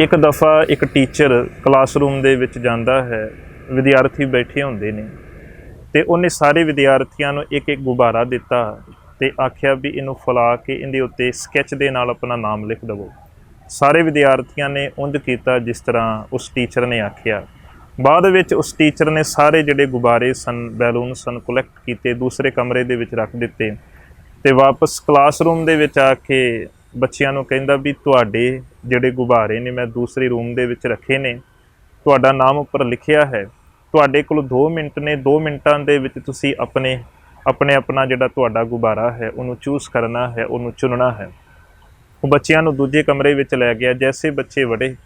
ਇੱਕ ਦਫਾ ਇੱਕ ਟੀਚਰ ਕਲਾਸਰੂਮ ਦੇ ਵਿੱਚ ਜਾਂਦਾ ਹੈ, ਵਿਦਿਆਰਥੀ ਬੈਠੇ ਹੁੰਦੇ ਨੇ ਤੇ ਉਹਨੇ ਸਾਰੇ ਵਿਦਿਆਰਥੀਆਂ ਨੂੰ ਇੱਕ ਇੱਕ ਗੁਬਾਰਾ ਦਿੱਤਾ ਤੇ ਆਖਿਆ ਵੀ ਇਹਨੂੰ ਫੁਲਾ ਕੇ ਇਹਦੇ ਉੱਤੇ ਸਕੈਚ ਦੇ ਨਾਲ ਆਪਣਾ ਨਾਮ ਲਿਖ ਦਵੋ। ਸਾਰੇ ਵਿਦਿਆਰਥੀਆਂ ਨੇ ਉਂਝ ਕੀਤਾ ਜਿਸ ਤਰ੍ਹਾਂ ਉਸ ਟੀਚਰ ਨੇ ਆਖਿਆ। ਬਾਅਦ ਵਿੱਚ ਉਸ ਟੀਚਰ ਨੇ ਸਾਰੇ ਜਿਹੜੇ ਗੁਬਾਰੇ ਸਨ, ਬੈਲੂਨ ਸਨ, ਕਲੈਕਟ ਕੀਤੇ, ਦੂਸਰੇ ਕਮਰੇ ਦੇ ਵਿੱਚ ਰੱਖ ਦਿੱਤੇ ਤੇ ਵਾਪਸ ਕਲਾਸਰੂਮ ਦੇ ਵਿੱਚ ਆ ਕੇ ਬੱਚਿਆਂ ਨੂੰ ਕਹਿੰਦਾ ਵੀ ਤੁਹਾਡੇ ਜਿਹੜੇ ਗੁਬਾਰੇ ਨੇ ਮੈਂ ਦੂਸਰੇ ਰੂਮ ਦੇ ਵਿੱਚ ਰੱਖੇ ਨੇ, ਤੁਹਾਡਾ ਨਾਮ ਉੱਪਰ ਲਿਖਿਆ ਹੈ। ਤੁਹਾਡੇ ਕੋਲ 2 ਮਿੰਟ ਨੇ 2 ਮਿੰਟਾਂ ਦੇ ਵਿੱਚ ਤੁਸੀਂ ਆਪਣੇ ਆਪਣੇ ਆਪਣਾ ਜਿਹੜਾ ਤੁਹਾਡਾ ਗੁਬਾਰਾ ਹੈ, ਉਹਨੂੰ ਚੂਜ਼ ਕਰਨਾ ਹੈ, ਉਹਨੂੰ ਚੁਣਨਾ ਹੈ। ਉਹ ਬੱਚਿਆਂ ਨੂੰ ਦੂਜੇ ਕਮਰੇ ਵਿੱਚ ਲੈ ਗਿਆ, ਜੈਸੇ ਬੱਚੇ ਵੜੇ।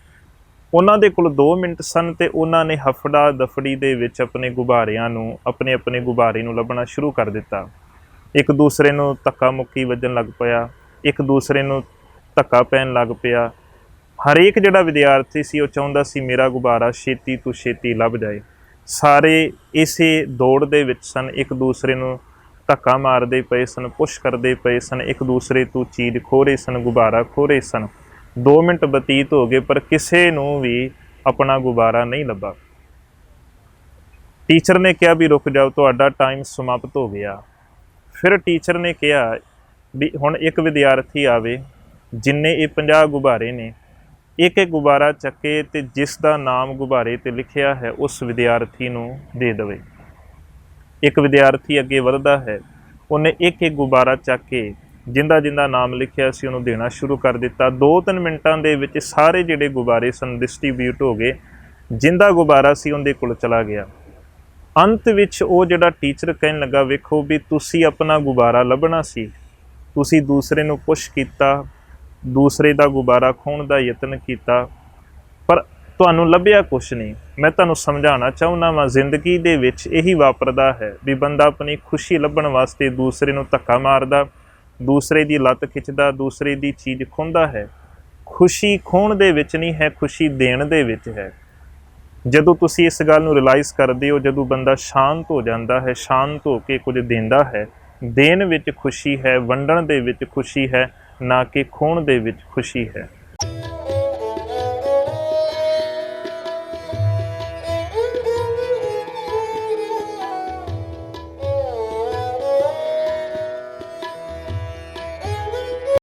ਉਹਨਾਂ ਦੇ ਕੋਲ 2 ਮਿੰਟ ਸਨ ਤੇ ਉਹਨਾਂ ਨੇ ਹਫੜਾ ਦਫੜੀ ਦੇ ਵਿੱਚ ਆਪਣੇ ਗੁਬਾਰਿਆਂ ਨੂੰ, ਆਪਣੇ ਆਪਣੇ ਗੁਬਾਰੇ ਨੂੰ ਲੱਭਣਾ ਸ਼ੁਰੂ ਕਰ ਦਿੱਤਾ। ਇੱਕ ਦੂਸਰੇ ਨੂੰ ਧੱਕਾ ਮੁੱਕੀ ਵੱਜਣ ਲੱਗ ਪਿਆ। ਇੱਕ ਦੂਸਰੇ ਨੂੰ ਧੱਕਾ ਪੈਣ ਲੱਗ ਪਿਆ। ਹਰੇਕ ਜਿਹੜਾ ਵਿਦਿਆਰਥੀ ਸੀ, ਉਹ ਚਾਹੁੰਦਾ ਸੀ ਮੇਰਾ ਗੁਬਾਰਾ ਛੇਤੀ ਤੋਂ ਛੇਤੀ ਲੱਭ ਜਾਏ। ਸਾਰੇ ਇਸੇ ਦੌੜ ਦੇ ਵਿੱਚ ਸਨ, ਇੱਕ ਦੂਸਰੇ ਨੂੰ ਧੱਕਾ ਮਾਰਦੇ ਪਏ ਸਨ, ਪੁਸ਼ ਕਰਦੇ ਪਏ ਸਨ, ਇੱਕ ਦੂਸਰੇ ਤੋਂ ਚੀਜ਼ ਖੋਹ ਰਹੇ ਸਨ, ਗੁਬਾਰਾ ਖੋਹ ਰਹੇ ਸਨ। 2 ਮਿੰਟ ਬਤੀਤ ਹੋ ਗਏ, ਪਰ ਕਿਸੇ ਨੂੰ ਵੀ ਆਪਣਾ ਗੁਬਾਰਾ ਨਹੀਂ ਲੱਭਾ। ਟੀਚਰ ਨੇ ਕਿਹਾ ਵੀ ਰੁਕ ਜਾਓ, ਤੁਹਾਡਾ ਟਾਈਮ ਸਮਾਪਤ ਹੋ ਗਿਆ। ਫਿਰ ਟੀਚਰ ਨੇ ਕਿਹਾ ਵੀ ਹੁਣ ਇੱਕ ਵਿਦਿਆਰਥੀ ਆਵੇ, ਜਿੰਨੇ ਇਹ 50 ਗੁਬਾਰੇ ਨੇ, ਇੱਕ ਇੱਕ ਗੁਬਾਰਾ ਚੱਕੇ ਤੇ ਜਿਸ ਦਾ ਨਾਮ ਗੁਬਾਰੇ ਤੇ ਲਿਖਿਆ ਹੈ, ਉਸ ਵਿਦਿਆਰਥੀ ਨੂੰ ਦੇ ਦੇਵੇ। ਇੱਕ ਵਿਦਿਆਰਥੀ ਅੱਗੇ ਵਧਦਾ ਹੈ, ਉਹਨੇ ਇੱਕ ਇੱਕ ਗੁਬਾਰਾ ਚੱਕ ਕੇ ਜਿੰਦਾ ਜਿੰਦਾ ਨਾਮ ਲਿਖਿਆ ਸੀ, ਉਹਨੂੰ ਦੇਣਾ ਸ਼ੁਰੂ ਕਰ ਦਿੱਤਾ। 2-3 ਮਿੰਟਾਂ ਦੇ ਵਿੱਚ ਸਾਰੇ ਜਿਹੜੇ ਗੁਬਾਰੇ ਸਨ ਡਿਸਟ੍ਰੀਬਿਊਟ ਹੋ ਗਏ, ਜਿੰਦਾ ਗੁਬਾਰਾ ਸੀ, ਉਹਦੇ ਕੋਲ ਚਲਾ ਗਿਆ। ਅੰਤ ਵਿੱਚ ਉਹ ਜਿਹੜਾ ਟੀਚਰ ਕਹਿਣ ਲੱਗਾ, ਵੇਖੋ ਵੀ ਤੁਸੀਂ ਆਪਣਾ ਗੁਬਾਰਾ ਲੱਭਣਾ ਸੀ ਤੁਸੀਂ ਦੂਸਰੇ ਨੂੰ ਪੁਸ਼ ਕੀਤਾ, ਦੂਸਰੇ ਦਾ ਗੁਬਾਰਾ ਖੋਹਣ ਦਾ ਯਤਨ ਕੀਤਾ, ਪਰ ਤੁਹਾਨੂੰ ਲੱਭਿਆ ਕੁਛ ਨਹੀਂ। ਮੈਂ ਤੁਹਾਨੂੰ ਸਮਝਾਉਣਾ ਚਾਹੁੰਦਾ ਵਾਂ, ਜ਼ਿੰਦਗੀ ਦੇ ਵਿੱਚ ਇਹੀ ਵਾਪਰਦਾ ਹੈ ਵੀ ਬੰਦਾ ਆਪਣੀ ਖੁਸ਼ੀ ਲੱਭਣ ਵਾਸਤੇ ਦੂਸਰੇ ਨੂੰ ਧੱਕਾ ਮਾਰਦਾ, ਦੂਸਰੇ ਦੀ ਲੱਤ ਖਿੱਚਦਾ, ਦੂਸਰੇ ਦੀ ਚੀਜ਼ ਖੋਹਦਾ ਹੈ। ਖੁਸ਼ੀ ਖੋਹਣ ਦੇ ਵਿੱਚ ਨਹੀਂ ਹੈ, ਖੁਸ਼ੀ ਦੇਣ ਦੇ ਵਿੱਚ ਹੈ। ਜਦੋਂ ਤੁਸੀਂ ਇਸ ਗੱਲ ਨੂੰ ਰਿਅਲਾਈਜ਼ ਕਰਦੇ ਹੋ, ਜਦੋਂ ਬੰਦਾ ਸ਼ਾਂਤ ਹੋ ਜਾਂਦਾ ਹੈ, ਸ਼ਾਂਤ ਹੋ ਕੇ ਕੁਝ ਦਿੰਦਾ ਹੈ ਦੇਣ ਵਿੱਚ ਖੁਸ਼ੀ ਹੈ, ਵੰਡਣ ਦੇ ਵਿੱਚ ਖੁਸ਼ੀ ਹੈ, ਨਾ ਕਿ ਖੋਣ ਦੇ ਵਿੱਚ ਖੁਸ਼ੀ ਹੈ।